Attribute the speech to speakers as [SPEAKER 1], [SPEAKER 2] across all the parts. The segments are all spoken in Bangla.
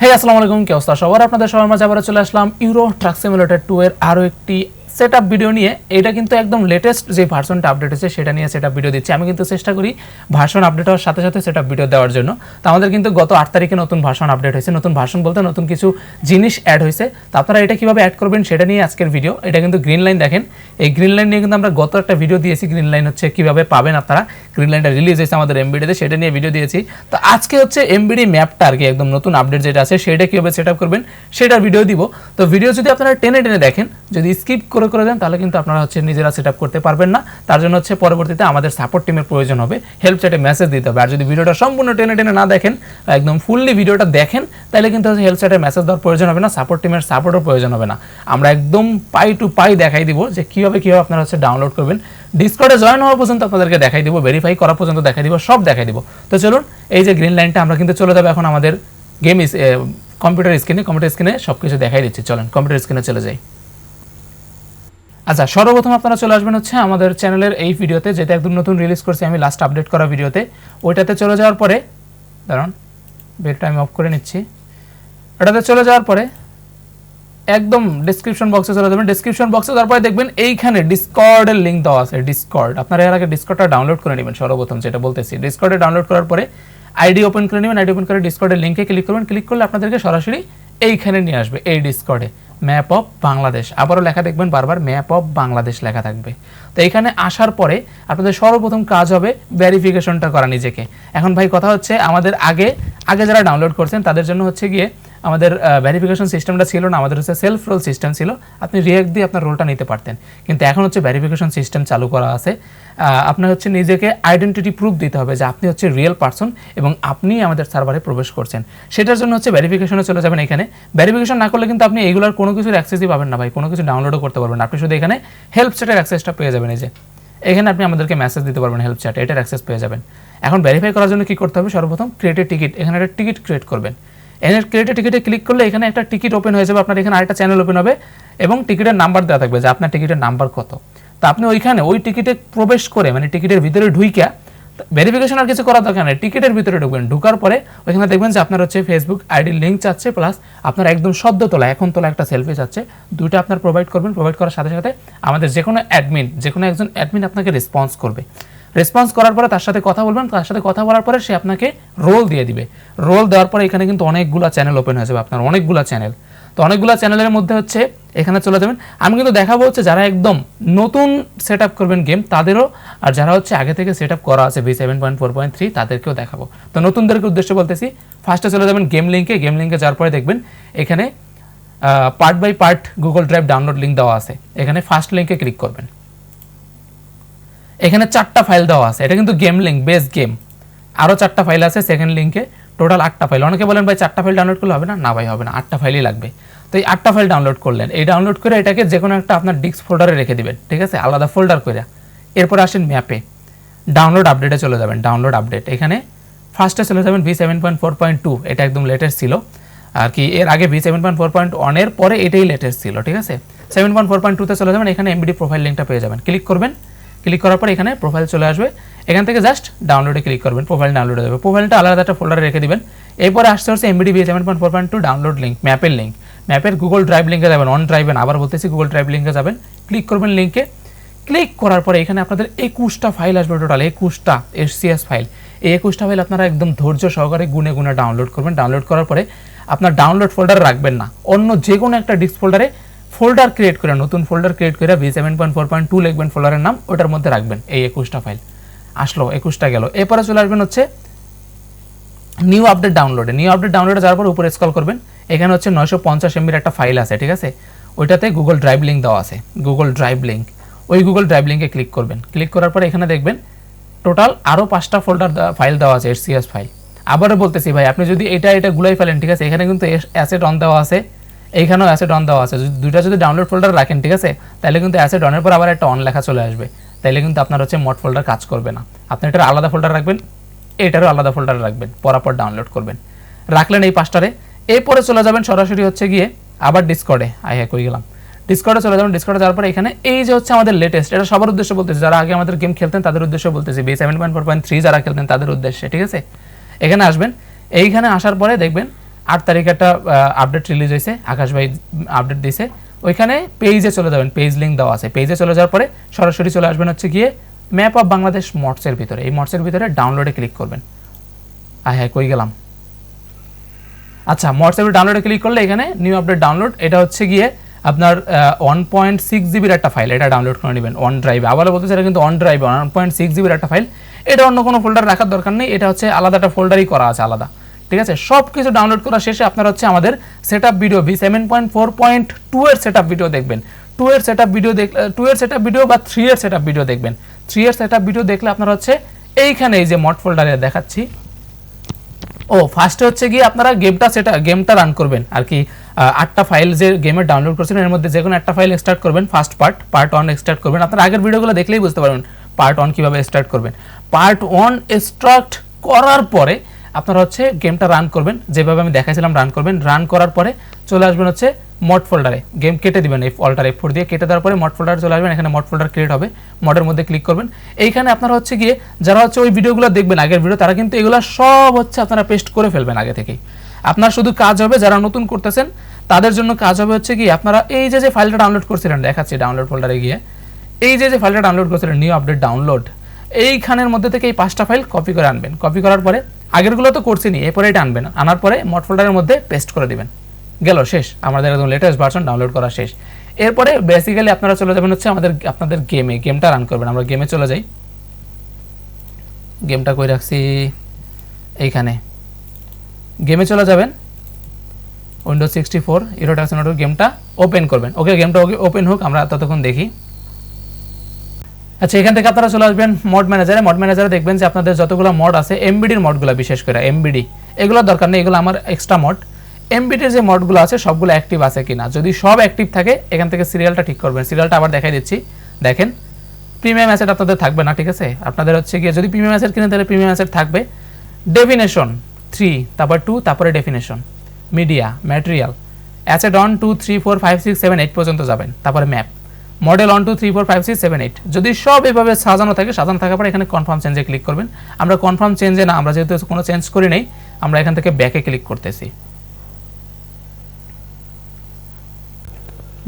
[SPEAKER 1] হ্যাঁ আসসালামু আলাইকুম কি অবস্থা? সবার, আপনাদের সবার মাঝে আবার চলে আসলাম ইউরো ট্রাক সিমুলেটর টু এর আরও একটি সেট ভিডিও নিয়ে এটা কিন্তু একদম লেটেস্ট যে ভার্সনটা আপডেট হয়েছে সেটা নিয়ে সেট ভিডিও দিচ্ছি। আমি কিন্তু চেষ্টা করি ভার্সন আপডেট হওয়ার সাথে সাথে সেট ভিডিও দেওয়ার জন্য। তো আমাদের কিন্তু গত আট তারিখে নতুন ভার্সন আপডেট হয়েছে। নতুন ভার্সন বলতে নতুন কিছু জিনিস অ্যাড হয়েছে। তো আপনারা এটা কীভাবে অ্যাড করবেন সেটা নিয়ে আজকের ভিডিও এটা কিন্তু গ্রিন লাইন দেখেন। এই গ্রিন লাইন নিয়ে কিন্তু আমরা গত একটা ভিডিও দিয়েছি। গ্রিন লাইন হচ্ছে কীভাবে পাবেন আপনারা। গ্রিন লাইনটা রিলিজ হয়েছে আমাদের এমবিডিতে সেটা নিয়ে ভিডিও দিয়েছি। তো আজকে হচ্ছে এমবিডি ম্যাপটা আর কি, একদম নতুন আপডেট যেটা আছে, সেটা কীভাবে সেট করবেন, সেটার ভিডিও দিব। তো ভিডিও যদি আপনারা টেনে টেনে দেখেন, যদি স্কিপ করে করে দেন, তাহলে কিন্তু আপনারা হচ্ছে নিজেরা সেট করতে পারবেন না। তার জন্য হচ্ছে পরবর্তীতে আমাদের সাপোর্ট টিমের প্রয়োজন হবে। হেল্প চ্যাটে মেসেজ দিতে হবে। আর যদি ভিডিওটা সম্পূর্ণ টেনে টেনে না দেখেন, একদম ফুললি ভিডিওটা দেখেন, তাহলে কিন্তু হচ্ছে হেল্প চ্যাটে মেসেজ দেওয়ার প্রয়োজন হবে না সাপোর্ট টিমের সাপোর্টের প্রয়োজন হবে না। আমরা একদম পাই টু পাই দেখাই দিব যে কীভাবে কীভাবে আপনারা হচ্ছে ডাউনলোড করবেন। ডিসকর্ডে জয়েন হওয়া পর্যন্ত আপনাদেরকে দেখাই দিব ভেরিফাই করা পর্যন্ত দেখাই দিব, সব দেখাই দিব। তো চলুন, এই যে গ্রিন লাইনটা আমরা কিন্তু চলে যাব এখন আমাদের গেম কম্পিউটার স্ক্রিনে কম্পিউটার স্ক্রিনে সব কিছু দেখাই দিচ্ছি। চলেন কম্পিউটার স্ক্রিনে চলে যাই। আচ্ছা সর্বপ্রথম আপনারা চলে আসবেন হচ্ছে আমাদের চ্যানেলের এই ভিডিওতে, যেটা একদম নতুন রিলিজ করছি আমি লাস্ট আপডেট করা ভিডিওতে। ওইটাতে চলে যাওয়ার পরে, দাঁড়ান বেলটা আমি অফ করে নিচ্ছি। ওটাতে চলে যাওয়ার পরে, একদম ডিসক্রিপশন বক্সে চলে যাবেন। ডিসক্রিপশন বক্সে তারপরে দেখবেন এইখানে ডিসকর্ডের লিঙ্ক দেওয়া আছে ডিসকর্ড আপনারা এর আগে ডিসকর্ডটা ডাউনলোড করে নেবেন সর্বপ্রথম, যেটা বলতেছি। ডিসকর্ডে ডাউনলোড করার পরে আইডি ওপেন করে নেবেন। আইডি ওপেন করে ডিসকর্ডের লিঙ্কে ক্লিক করবেন। ক্লিক করলে আপনাদেরকে সরাসরি এইখানে নিয়ে আসবে, এই ডিসকর্ডে ম্যাপ অফ বাংলাদেশ আবারও লেখা দেখবেন, বারবার ম্যাপ অফ বাংলাদেশ লেখা থাকবে। তো এখানে আসার পরে আপনাদের সর্বপ্রথম কাজ হবে ভেরিফিকেশনটা করা নিজেকে। এখন ভাই, কথা হচ্ছে আমাদের আগে আগে যারা ডাউনলোড করছেন, তাদের জন্য হচ্ছে গিয়ে আমাদের ভেরিফিকেশন সিস্টেমটা ছিল না, আমাদের হচ্ছে সেলফ রোল সিস্টেম ছিল। আপনি রিয়াক্ট দিয়ে আপনার রোলটা নিতে পারতেন। কিন্তু এখন হচ্ছে ভেরিফিকেশন সিস্টেম চালু করা আছে। আপনার হচ্ছে নিজেকে আইডেন্টিটি প্রুফ দিতে হবে যে আপনি হচ্ছে রিয়েল পার্সন এবং আপনি আমাদের সার্ভারে প্রবেশ করছেন। সেটার জন্য হচ্ছে ভেরিফিকেশনে চলে যাবেন এখানে। ভেরিফিকেশন না করলে কিন্তু আপনি এগুলোর কোনো কিছুর অ্যাক্সেসই পাবেন না ভাই। কোনো কিছু ডাউনলোডও করতে পারবেন আপনি শুধু এখানে হেল্প চ্যাটের অ্যাক্সেসটা পেয়ে যাবেন এই যে। এখানে আপনি আমাদেরকে মেসেজ দিতে পারবেন হেল্প চ্যাটে এটার অ্যাক্সেস পেয়ে যাবেন। এখন ভেরিফাই করার জন্য কি করতে হবে? সর্বপ্রথম ক্রিয়েটেড টিকিট এখানে একটা টিকিট ক্রিয়েট করবেন। এনের ক্রিয়েটেড টিকিটে ক্লিক করলে এখানে একটা টিকিট ওপেন হয়ে যাবে, আপনার এখানে আরেকটা চ্যানেল ওপেন হবে এবং টিকিটের নাম্বার দেওয়া থাকবে যে আপনার টিকিটের নাম্বার কত। তো আপনি ওইখানে ওই টিকিটে প্রবেশ করে মানে টিকিটের ভিতরে ঢুইকা ভেরিফিকেশন আর কিছু করার দরকার নেই টিকিটের ভিতরে ঢুকবেন। ঢুকার পরে ওইখানে দেখবেন যে আপনার হচ্ছে ফেসবুক আইডি লিঙ্ক চাচ্ছে প্লাস আপনার একদম সদ্য তোলা, এখন তোলা একটা সেলফি চাচ্ছে দুইটা আপনার প্রোভাইড করবেন প্রোভাইড করার সাথে সাথে আমাদের যে কোনো অ্যাডমিন যে কোনো একজন অ্যাডমিন আপনাকে রেসপন্স করবে। রেসপন্স করার পরে তার সাথে কথা বলবেন, তার সাথে কথা বলার পরে সে আপনাকে রোল দিয়ে দিবে। রোল দেওয়ার পরে এখানে কিন্তু অনেকগুলো চ্যানেল ওপেন হয়ে যাবে আপনার, অনেকগুলো চ্যানেল তো অনেকগুলো চ্যানেলের মধ্যে হচ্ছে এখানে চলে যাবেন। আমি কিন্তু দেখাবো হচ্ছে যারা একদম নতুন সেট আপ করবেন গেম তাদেরও আর যারা হচ্ছে আগে থেকে সেট আপ করা আছে V seven point four point three তাদেরকেও দেখাবো। তো নতুনদেরকে উদ্দেশ্য বলতেছি ফার্স্টে চলে যাবেন গেম লিঙ্কে গেম লিঙ্কে যাওয়ার পরে দেখবেন এখানে part by part Google Drive download link দেওয়া আছে। এখানে ফার্স্ট লিঙ্কে ক্লিক করবেন। এখানে চারটা ফাইল দেওয়া আছে। এটা কিন্তু গেম লিঙ্ক বেস গেম আরও চারটা ফাইল আছে সেকেন্ড লিঙ্কে টোটাল আটটা ফাইল অনেকে বলেন, ভাই, চারটা ফাইল ডাউনলোড করলে হবে না? না, ভাই, হবে না। আটটা ফাইলই লাগবে। তো এই আটটা ফাইল ডাউনলোড করলেন। এই ডাউনলোড করে এটাকে যে কোনো একটা আপনার ডিস্ক ফোল্ডারে রেখে দিবেন, ঠিক আছে? আলাদা ফোল্ডার করে। এরপর আসেন ম্যাপে ডাউনলোড আপডেটে চলে যাবেন ডাউনলোড আপডেট এখানে ফার্স্টে চলে যাবেন V seven point four point two এটা একদম লেটেস্ট ছিল। আর কি, এর আগে V seven point four point ওয়ানের পরে এটাই লেটেস্ট ছিল, ঠিক আছে? সেভেন পয়েন্ট ফোর পয়েন্ট টুতে চলে যাবেন, এখানে এমবিডি প্রোফাইল লিঙ্কটা পেয়ে যাবেন। ক্লিক করবেন। ক্লিক করার পর এখানে প্রোফাইল চলে আসবে। এখান থেকে জাস্ট ডাউনলোডে ক্লিক করবেন প্রোফাইল ডাউনলোড যাবে। প্রোফাইলটা আলাদা একটা ফোল্ডারে রেখে দিবেন। এরপরে আসতে হচ্ছে MBD B seven point four point two download link ম্যাপের লিঙ্ক ম্যাপের গুগল ড্রাইভ লিঙ্কে যাবেন অন ড্রাইভেন আবার বলতেছি গুগল ড্রাইভ লিঙ্কে যাবেন। ক্লিক করবেন লিঙ্কে ক্লিক করার পরে এখানে আপনাদের একুশটা ফাইল আসবে টোটাল একুশটা এসসিএস ফাইল এই একুশটা ফাইল আপনারা একদম ধৈর্য সহকারে গুনে গুনে ডাউনলোড করবেন। ডাউনলোড করার পরে আপনার ডাউনলোড ফোল্ডারে রাখবেন না। অন্য যে কোনো একটা ডিস্ক ফোল্ডারে ফোল্ডার ক্রিয়েট করে, নতুন ফোল্ডার ক্রিয়েট করে V seven point four point two লিখবেন ফোল্ডারের নাম, ওটার মধ্যে রাখবেন এই একুশটা ফাইল আসলো, একুশটা গেল। এরপরে চলে আসবেন হচ্ছে নিউ আপডেট ডাউনলোডে নিউ আপডেট ডাউনলোডে যাওয়ার পর উপরে স্কল করবেন। এখানে হচ্ছে নয়শো পঞ্চাশ এমবির একটা ফাইল আছে, ঠিক আছে? ওইটাতে গুগল ড্রাইভ লিঙ্ক দেওয়া আছে গুগল ড্রাইভ লিঙ্ক ওই গুগল ড্রাইভ লিঙ্কে ক্লিক করবেন। ক্লিক করার পর এখানে দেখবেন টোটাল আরও পাঁচটা ফোল্ডার ফাইল দেওয়া আছে এসসিএস ফাইল আবারও বলতেছি ভাই, আপনি যদি এটা এটা গুলাই ফেলেন, ঠিক আছে? এখানে কিন্তু অ্যাসেট অন দেওয়া আছে। এইখানেও অ্যাসেট অন দেওয়া আছে। দুইটা যদি ডাউনলোড ফোল্ডার রাখেন, ঠিক আছে? তাহলে কিন্তু অ্যাসেট অনের পর আবার একটা অন লেখা চলে আসবে। তাহলে কিন্তু আপনার হচ্ছে মোট ফোল্ডার কাজ করবে না। আপনি এটার আলাদা ফোল্ডার রাখবেন, এটারও আলাদা ফোল্ডার রাখবেন, পরাপর ডাউনলোড করবেন। রাখলেন এই পাঁচটারে। এরপরে চলে যাবেন সরাসরি হচ্ছে গিয়ে আবার ডিসকর্ডে আই হ্যাঁ কই গেলাম। ডিসকর্ডে চলে যাবেন। ডিসকর্ডে যাওয়ার পরে এখানে এই যে হচ্ছে আমাদের লেটেস্ট এটা সবার উদ্দেশ্যে বলতেছি। যারা আগে আমাদের গেম খেলতেন, তাদের উদ্দেশ্যে বলতেছি। B seven point four point three যারা খেলতেন, তাদের উদ্দেশ্যে, ঠিক আছে? এখানে আসবেন। এইখানে আসার পরে দেখবেন আট তারিখে একটা আপডেট রিলিজ হয়েছে, আকাশ ভাই আপডেট দিয়েছে। ওইখানে পেজে চলে যাবেন পেজ লিঙ্ক দেওয়া আছে। পেজে চলে যাওয়ার পরে সরাসরি চলে আসবেন হচ্ছে গিয়ে ম্যাপ অফ বাংলাদেশ মটসের ভিতরে। এই মটসের ভিতরে ডাউনলোডে ক্লিক করবেন। আয় হ্যাঁ কই গেলাম? আচ্ছা হোয়াটসঅ্যাপে ডাউনলোডে ক্লিক করলে এখানে নিউ আপডেট ডাউনলোড এটা হচ্ছে গিয়ে আপনার ওয়ান পয়েন্ট সিক্স জিবির একটা ফাইল এটা ডাউনলোড করে নেবেন অন ড্রাইভে আবার বলতে চাই কিন্তু অন ড্রাইভে ওয়ান পয়েন্ট সিক্স জিবির একটা ফাইল এটা অন্য কোনো ফোল্ডার রাখার দরকার নেই, এটা হচ্ছে আলাদা একটা ফোল্ডারই করা আছে, আলাদা। ঠিক আছে? সব কিছু ডাউনলোড করা শেষে আপনার হচ্ছে আমাদের set video V seven point four point two এর সেট ভিডিও দেখবেন। টু এর সেট ভিডিও দেখ টু এর সেট ভিডিও বা থ্রি এর সেট ভিডিও দেখবেন। থ্রি এর সেট ভিডিও দেখলে আপনার হচ্ছে এইখানে এই যে মড ফোল্ডারে দেখাচ্ছি। ও ফার্স্টে হচ্ছে গিয়ে আপনারা গেমটা সেটা গেমটা রান করবেন। আর কি আটটা ফাইল যে গেমের ডাউনলোড করছেন, এর মধ্যে যে কোনো একটা ফাইল স্টার্ট করবেন। First part part one start করবেন। আপনারা আগের ভিডিওগুলো দেখলেই বুঝতে পারবেন পার্ট ওয়ান কীভাবে স্টার্ট করবেন। পার্ট ওয়ান স্টার্ট করার পরে আপনারা হচ্ছে গেমটা রান করবেন। যেভাবে আমি দেখাইছিলাম রান করবেন। রান করার পরে চলে আসবেন হচ্ছে মড ফোল্ডারে গেম কেটে দিবেন এই অল্টার এফ ফোর দিয়ে কেটে দেওয়ার পরে মড ফোল্ডারে চলে আসবেন। এখানে মড ফোল্ডার ক্রিয়েট হবে। মডের মধ্যে ক্লিক করবেন। এইখানে আপনারা হচ্ছে গিয়ে যারা হচ্ছে ওই ভিডিওগুলো দেখবেন, আগের ভিডিও তারা কিন্তু এগুলো সব হচ্ছে আপনারা পেস্ট করে ফেলবেন আগে থেকেই। আপনার শুধু কাজ হবে, যারা নতুন করতেছেন, তাদের জন্য কাজ হবে হচ্ছে কি আপনারা এই যে যে ফাইলটা ডাউনলোড করছিলেন, দেখাচ্ছি ডাউনলোড ফোল্ডারে গিয়ে। এই যে যে ফাইলটা ডাউনলোড করছিলেন নিউ আপডেট ডাউনলোড এইখানের মধ্যে থেকে এই পাঁচটা ফাইল কপি করে আনবেন। কপি করার পরে আগেরগুলো তো করছিনি এরপরে এটা আনবেন আনার পরে মড ফোল্ডারের মধ্যে পেস্ট করে দিবেন। গেল, শেষ। আমাদের একদম লেটেস্ট ভার্সন ডাউনলোড করা শেষ। এরপরে বেসিক্যালি আপনারা চলে যাবেন হচ্ছে আমাদের, আপনাদের গেমে গেমটা রান করবেন। আমরা গেমে চলে যাই। গেমটা কই রাখছি? এইখানে। গেমে চলে যাবেন। উইন্ডোজ সিক্সটি ফোর ইরোটাক্স গেমটা ওপেন করবেন। ওকে গেমটা ওকে ওপেন হোক, আমরা ততক্ষণ দেখি। আচ্ছা এখান থেকে আপনারা চলে আসবেন মড ম্যানেজারে। মড ম্যানেজারে দেখবেন যে আপনাদের যতগুলো মড আছে এমবিডির মডগুলো বিশেষ করে এমবিডি এগুলো দরকার নেই, এগুলো আমার এক্সট্রা মড। এমবিডির যে মডগুলো আছে, সবগুলো অ্যাক্টিভ আছে কিনা। যদি সব অ্যাক্টিভ থাকে, এখান থেকে সিরিয়ালটা ঠিক করবেন। সিরিয়ালটা আবার দেখাই দিচ্ছি। দেখেন প্রিমিয়াম অ্যাসেট আপনাদের থাকবে না, ঠিক আছে? আপনাদের হচ্ছে গিয়ে, যদি প্রিমিয়াম অ্যাসেট কিনে তাহলে প্রিমিয়াম অ্যাসেট থাকবে ডেফিনেশন থ্রি তারপর টু তারপরে definition media material asset on two three four five six seven eight পর্যন্ত যাবেন। তারপরে map model one two three four five six seven eight যদি সব এভাবে সাজানো থাকে, সাজানো থাকার পরে এখানে কনফার্ম চেঞ্জে ক্লিক করবেন। আমরা কনফার্ম চেঞ্জে না, আমরা যেহেতু কোনো চেঞ্জ করি নেই, আমরা এখান থেকে ব্যাকে ক্লিক করতেছি।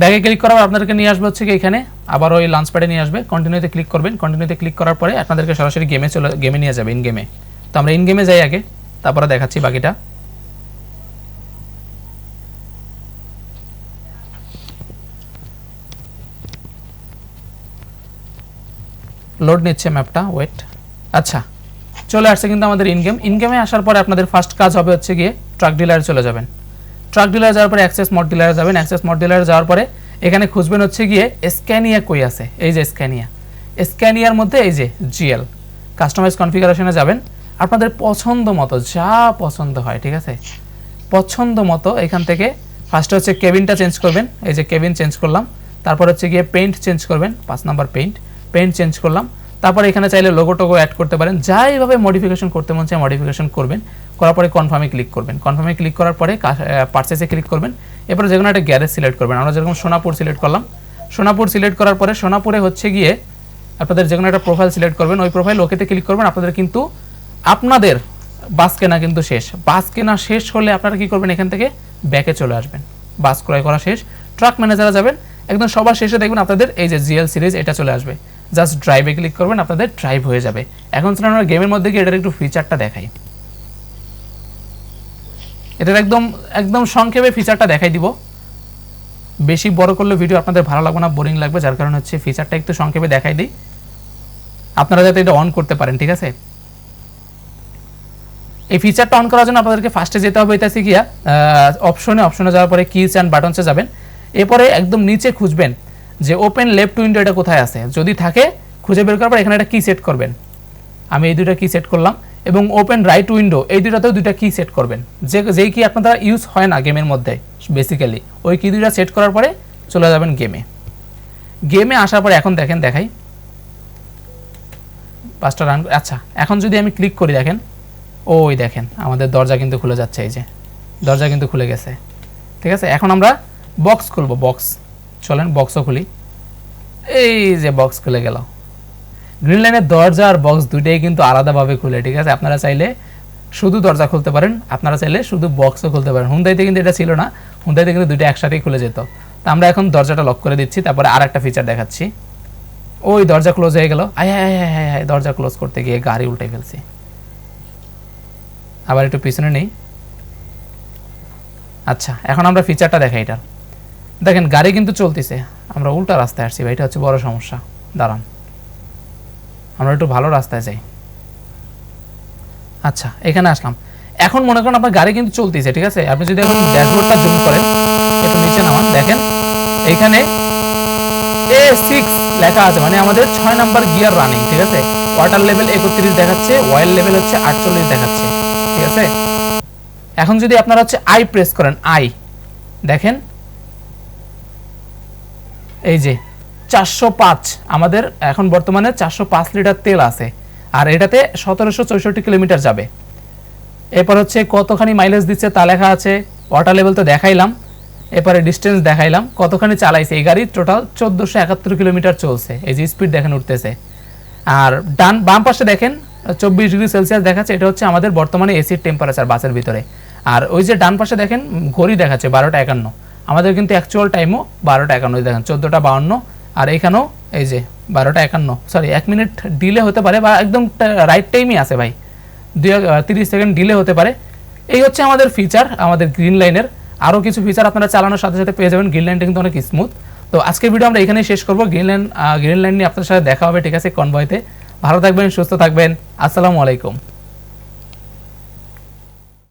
[SPEAKER 1] ব্যাকে ক্লিক করার আপনাদেরকে নিয়ে আসবে হচ্ছে কি এখানে, আবার ওই লাঞ্চ প্যাডে নিয়ে আসবে। কন্টিনিউতে ক্লিক করবেন। কন্টিনিউতে ক্লিক করার পরে আপনাদেরকে সরাসরি গেমে চলে গেমে নিয়ে যাবে ইন গেমে তো আমরা ইন গেমে যাই আগে, তারপরে দেখাচ্ছি বাকিটা। লোড নিচ্ছে ম্যাপটা ওয়েট আচ্ছা চলে আসছে কিন্তু আমাদের ইনগেম ইনগেমে আসার পরে আপনাদের ফার্স্ট কাজ হবে হচ্ছে গিয়ে ট্রাক ডিলারে চলে যাবেন। ট্রাক ডিলার যাওয়ার পরে অ্যাক্সেস মড ডিলারে যাবেন। অ্যাক্সেস মড ডিলারে যাওয়ার পরে এখানে খুঁজবেন হচ্ছে গিয়ে স্ক্যানিয়া কই আছে? এই যে স্ক্যানিয়া স্ক্যানিয়ার মধ্যে এই যে জিএল কাস্টমাইজ কনফিগারেশনে যাবেন। আপনাদের পছন্দ মতো, যা পছন্দ হয়, ঠিক আছে? পছন্দ মতো এখান থেকে ফার্স্টে হচ্ছে কেবিনটা চেঞ্জ করবেন। এই যে কেবিন চেঞ্জ করলাম। তারপর হচ্ছে গিয়ে পেইন্ট চেঞ্জ করবেন। পাঁচ নাম্বার পেইন্ট পেইন্ট চেঞ্জ করলাম। তারপর এখানে চাইলে লোগো টোগো অ্যাড করতে পারেন। যা এইভাবে মডিফিকেশন করতে মন চায় মডিফিকেশন করবেন। করার পরে কনফার্মে ক্লিক করবেন। কনফার্মে ক্লিক করার পরে পার্চেসে ক্লিক করবেন। এরপরে যে কোনো একটা গ্যারেজ সিলেক্ট করবেন। আমরা যেরকম সোনাপুর সিলেক্ট করলাম। সোনাপুর সিলেক্ট করার পরে সোনাপুরে হচ্ছে গিয়ে আপনাদের যে কোনো একটা প্রোফাইল সিলেক্ট করবেন। ওই প্রোফাইল ওকেতে ক্লিক করবেন। আপনাদের কিন্তু আপনাদের বাস কেনা কিন্তু শেষ। বাস কেনা শেষ হলে আপনারা কি করবেন? এখান থেকে ব্যাকে চলে আসবেন। বাস ক্রয় করা শেষ। ট্রাক ম্যানেজারে যাবেন। একদম সবার শেষে দেখবেন আপনাদের এই যে জিএল সিরিজ এটা চলে আসবে। জাস্ট ড্রাইভে ক্লিক করবেন, আপনাদের ড্রাইভ হয়ে যাবে। এখন শুনে আমরা গেমের মধ্যে গিয়ে এটার একটু ফিচারটা দেখাই। এটার একদম একদম সংক্ষেপে ফিচারটা দেখাই দিব। বেশি বড় করলে ভিডিও আপনাদের ভালো লাগবে না বোরিং লাগবে, যার কারণে হচ্ছে ফিচারটা একটু সংক্ষেপে দেখাই দিই। আপনারা যাতে এটা অন করতে পারেন, ঠিক আছে? এই ফিচারটা অন করার জন্য আপনাদেরকে ফার্স্টে যেতে হবে, এটা গিয়া অপশনে অপশনে যাওয়ার পরে কিস অ্যান্ড বাটনসে যাবেন। এরপরে একদম নিচে খুঁজবেন। যে ওপেন লেফট উইন্ডো এটা কোথায় আছে? যদি থাকে, খুঁজে বের করার পর এখানে একটা কি সেট করবেন। আমি এই দুইটা কি সেট করলাম এবং ওপেন রাইট উইন্ডো এই দুইটাতেও দুইটা কি সেট করবেন। যে, যেই কি আপনার ইউজ হয় না গেমের মধ্যে বেসিক্যালি ওই কি দুইটা সেট করার পরে চলে যাবেন গেমে গেমে আসার পরে এখন দেখেন, দেখাই। পাঁচটা রান আচ্ছা এখন যদি আমি ক্লিক করি, দেখেন, ওই দেখেন, আমাদের দরজা কিন্তু খুলে যাচ্ছে, এই যে। দরজা কিন্তু খুলে গেছে। ঠিক আছে? এখন আমরা বক্স খুলবো বক্স চলেন বক্সও খুলি। এই যে বক্স খুলে গেল। গ্রিন লাইনের দরজা আর বক্স দুইটাই কিন্তু আলাদাভাবে খুলে, ঠিক আছে? আপনারা চাইলে শুধু দরজা খুলতে পারেন, আপনারা চাইলে শুধু বক্সও খুলতে পারেন। হুন্দাইতে কিন্তু এটা ছিল না হুন্দাইতে কিন্তু দুইটা একসাথেই খুলে যেত। তো আমরা এখন দরজাটা লক করে দিচ্ছি, তারপরে আর একটা ফিচার দেখাচ্ছি। ওই দরজা ক্লোজ হয়ে গেল। আয় আয় আয় আয় আয়, দরজা ক্লোজ করতে গিয়ে গাড়ি উল্টে ফেলছি। আবার একটু পিছনে নেই। আচ্ছা এখন আমরা ফিচারটা দেখাই এটার। দেখেন, গাড়ি কিন্তু চলতেছে। আমরা উল্টা রাস্তায় আসছি ভাই, এটা হচ্ছে বড় সমস্যা। দাঁড়ান। আমরা একটু ভালো রাস্তায় যাই। আচ্ছা এখানে আসলাম। এখন মনে করেন আপনার গাড়ি কিন্তু চলতেছে, ঠিক আছে? আপনি যদি এখন ড্যাশবোর্ডটা জুম করেন, একটু নিচে নামান, দেখেন। এইখানে এ সিক্স লেখা আছে মানে আমাদের ছয় নাম্বার গিয়ার রানিং ঠিক আছে? ওয়াটার লেভেল একত্রিশ দেখাচ্ছে অয়েল লেভেল হচ্ছে আটচল্লিশ দেখাচ্ছে, ঠিক আছে? এখন যদি আপনারা হচ্ছে আই প্রেস করেন আই দেখেন। এই যে চারশো পাঁচ, আমাদের এখন বর্তমানে চারশো পাঁচ লিটার তেল আছে, আর এটাতে সতেরোশো চৌষট্টি কিলোমিটার যাবে। এরপর হচ্ছে কতখানি মাইলেজ দিচ্ছে তা লেখা আছে ওয়াটার লেভেল তো দেখাইলাম, এরপরে ডিস্টেন্স দেখাইলাম, কতখানি চালাইছে, এই গাড়ি টোটাল চোদ্দোশো একাত্তর কিলোমিটার চলছে, এই যে স্পিড দেখেন উঠতেছে। আর ডান, বাম পাশে দেখেন, চব্বিশ ডিগ্রি সেলসিয়াস দেখাচ্ছে, এটা হচ্ছে আমাদের বর্তমানে এসির টেম্পারেচার বাসের ভিতরে। আর ওই যে ডান পাশে দেখেন, ঘড়ি দেখাচ্ছে বারোটা একান্ন। আমাদের কিন্তু অ্যাকচুয়াল টাইমও বারোটা একান্ন দেখেন, চোদ্দোটা বাউন্ন, আর এইখানেও এই যে বারোটা একান্ন সরি এক মিনিট ডিলে হতে পারে বা একদম রাইট টাইমই আছে ভাই। দুই তিরিশ সেকেন্ড ডিলে হতে পারে। এই হচ্ছে আমাদের ফিচার আমাদের গ্রিন লাইনের আরও কিছু ফিচার আপনারা চালানোর সাথে সাথে পেয়ে যাবেন গ্রিন লাইনটা কিন্তু অনেক স্মুথ তো আজকের ভিডিও আমরা এখানেই শেষ করব। গ্রিন লাইন গ্রিন লাইন নিয়ে আপনার সাথে দেখা হবে, ঠিক আছে কনভয়তে ভালো থাকবেন, সুস্থ থাকবেন। আসসালামু আলাইকুম।